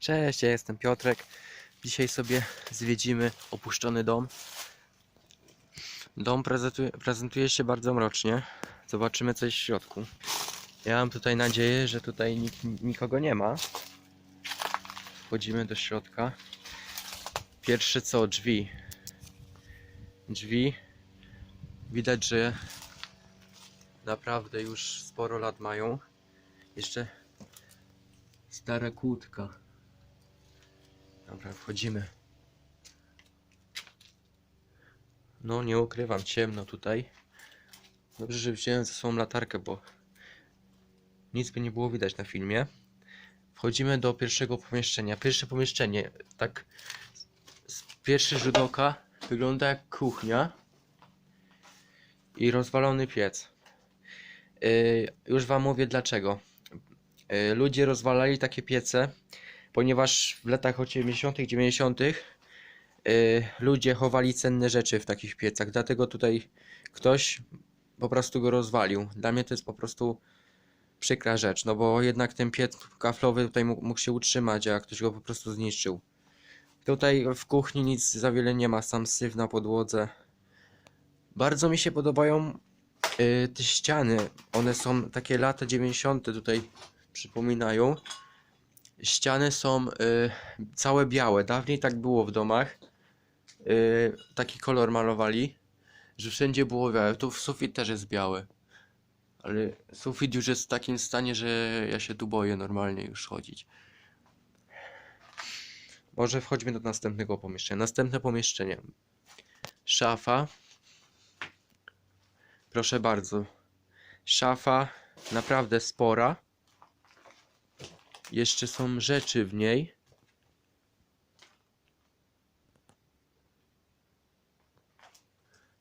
Cześć, ja jestem Piotrek. Dzisiaj sobie zwiedzimy opuszczony dom. Dom prezentuje, prezentuje się bardzo mrocznie. Zobaczymy coś w środku. Ja mam tutaj nadzieję, że tutaj nikogo nie ma. Wchodzimy do środka. Pierwsze co, drzwi. Drzwi. Widać, że naprawdę już sporo lat mają. Jeszcze stara kłódka. Dobra, wchodzimy. No, nie ukrywam, ciemno tutaj. Dobrze, że wziąłem ze sobą latarkę, bo nic by nie było widać na filmie. Wchodzimy do pierwszego pomieszczenia. Pierwsze pomieszczenie, tak z pierwszy rzut oka wygląda jak kuchnia i rozwalony piec. Yy, już wam mówię dlaczego. Yy, ludzie rozwalali takie piece, ponieważ w latach 80., 90. Yy, ludzie chowali cenne rzeczy w takich piecach, dlatego tutaj ktoś po prostu go rozwalił. Dla mnie to jest po prostu przykra rzecz, no bo jednak ten piec kaflowy tutaj mógł, mógł się utrzymać, a ktoś go po prostu zniszczył. Tutaj w kuchni nic za wiele nie ma, sam syf na podłodze. Bardzo mi się podobają yy, te ściany. One są takie lata 90. tutaj przypominają. Ściany są y, całe białe. Dawniej tak było w domach. Y, taki kolor malowali, że wszędzie było białe. Tu sufit też jest biały. Ale sufit już jest w takim stanie, że ja się tu boję normalnie już chodzić. Może wchodźmy do następnego pomieszczenia. Następne pomieszczenie. Szafa. Proszę bardzo. Szafa naprawdę spora. Jeszcze są rzeczy w niej.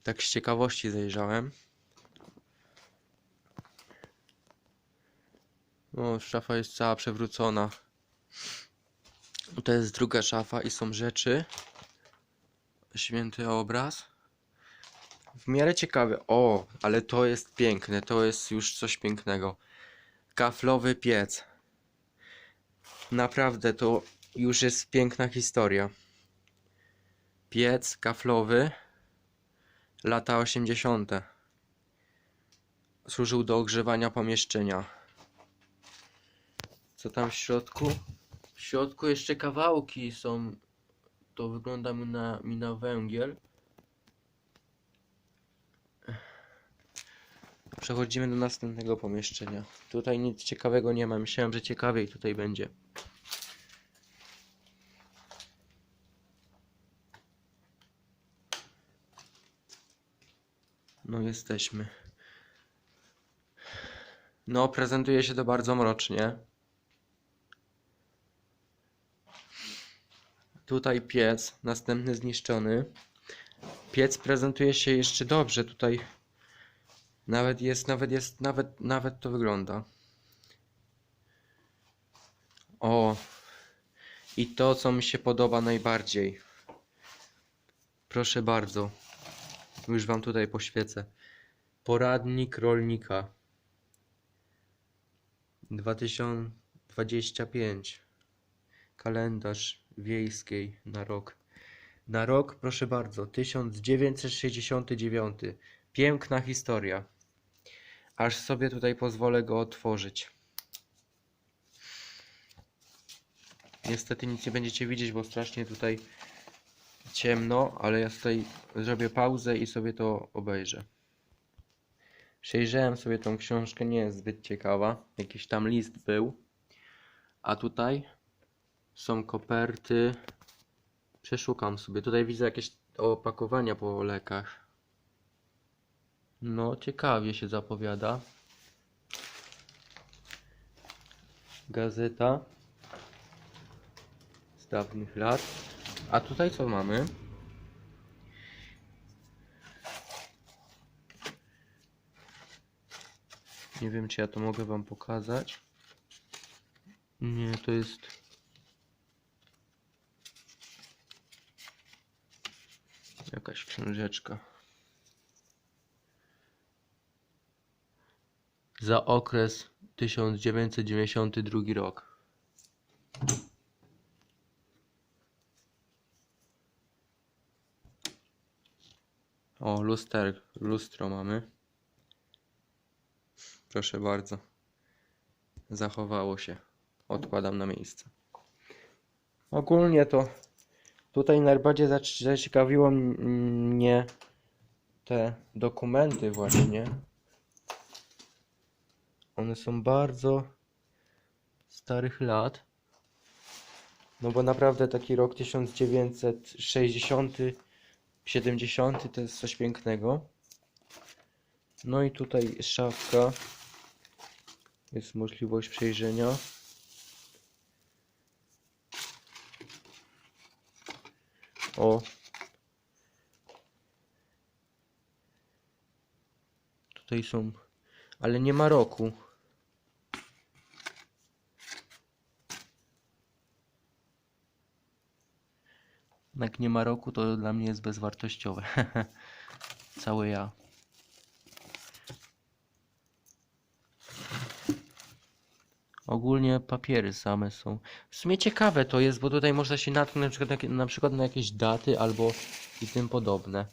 Tak z ciekawości zajrzałem. O, szafa jest cała przewrócona. To jest druga szafa i są rzeczy. Święty obraz. W miarę ciekawe. O, ale to jest piękne. To jest już coś pięknego. Kaflowy piec. Naprawdę to już jest piękna historia. Piec kaflowy. Lata 80. Służył do ogrzewania pomieszczenia. Co tam w środku? W środku jeszcze kawałki są. To wygląda mi na, mi na węgiel. Przechodzimy do następnego pomieszczenia. Tutaj nic ciekawego nie ma. Myślałem, że ciekawiej tutaj będzie. No jesteśmy. No, prezentuje się to bardzo mrocznie. Tutaj piec, następny zniszczony. Piec prezentuje się jeszcze dobrze. Tutaj nawet jest, nawet jest, nawet, nawet to wygląda. O, i to, co mi się podoba najbardziej. Proszę bardzo. Już wam tutaj poświecę. Poradnik rolnika. 2025. Kalendarz wiejskiej na rok. Na rok, proszę bardzo, 1969. Piękna historia. Aż sobie tutaj pozwolę go otworzyć. Niestety nic nie będziecie widzieć, bo strasznie tutaj ciemno, ale ja tutaj zrobię pauzę i sobie to obejrzę. Przejrzałem sobie tą książkę, nie jest zbyt ciekawa. Jakiś tam list był. A tutaj są koperty. Przeszukam sobie. Tutaj widzę jakieś opakowania po lekach. No, ciekawie się zapowiada. Gazeta z dawnych lat. A tutaj co mamy? Nie wiem, czy ja to mogę wam pokazać. Nie, to jest. Jakaś książeczka. za okres 1992 rok. O, luster, lustro mamy. Proszę bardzo. Zachowało się. Odkładam na miejsce. Ogólnie to tutaj najbardziej zaciekawiło mnie te dokumenty właśnie. One są bardzo starych lat. No bo naprawdę taki rok 1960, 70 to jest coś pięknego. No i tutaj szafka. Jest możliwość przejrzenia. O. Tutaj są, ale nie ma roku. Jak nie ma roku, to dla mnie jest bezwartościowe. Całe ja. Ogólnie papiery same są. W sumie ciekawe to jest, bo tutaj można się natknąć na przykład, na, na przykład na jakieś daty albo i tym podobne.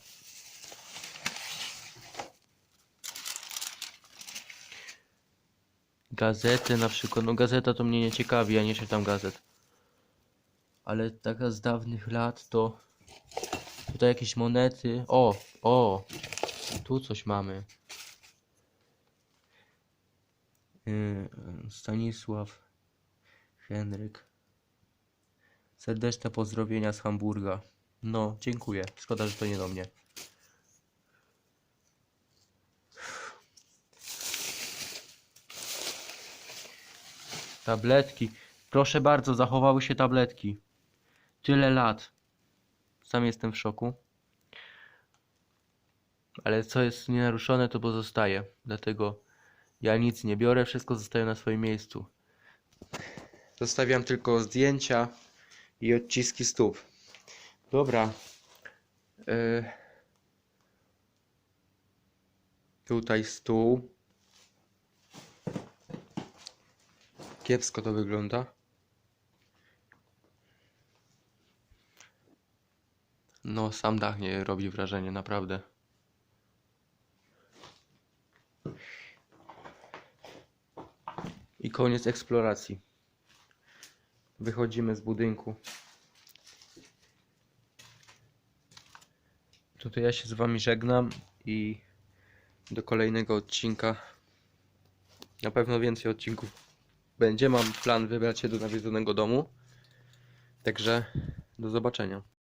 Gazety na przykład, no gazeta to mnie nie ciekawi, ja nie czytam gazet. Ale taka z dawnych lat to tutaj jakieś monety. O, o, tu coś mamy. Yy, Stanisław Henryk. Serdeczne pozdrowienia z Hamburga. No, dziękuję. Szkoda, że to nie do mnie. Tabletki. Proszę bardzo, zachowały się tabletki. Tyle lat. Sam jestem w szoku. Ale co jest nienaruszone, to pozostaje. Dlatego ja nic nie biorę, wszystko zostaje na swoim miejscu. Zostawiam tylko zdjęcia i odciski stóp. Dobra. Y, Tutaj stół. Kiepsko to wygląda. No, sam dach nie robi wrażenia, naprawdę. I koniec eksploracji. Wychodzimy z budynku. Tutaj ja się z wami żegnam i do kolejnego odcinka. Na pewno więcej odcinków będzie. Mam plan wybrać się do nawiedzonego domu. Także do zobaczenia.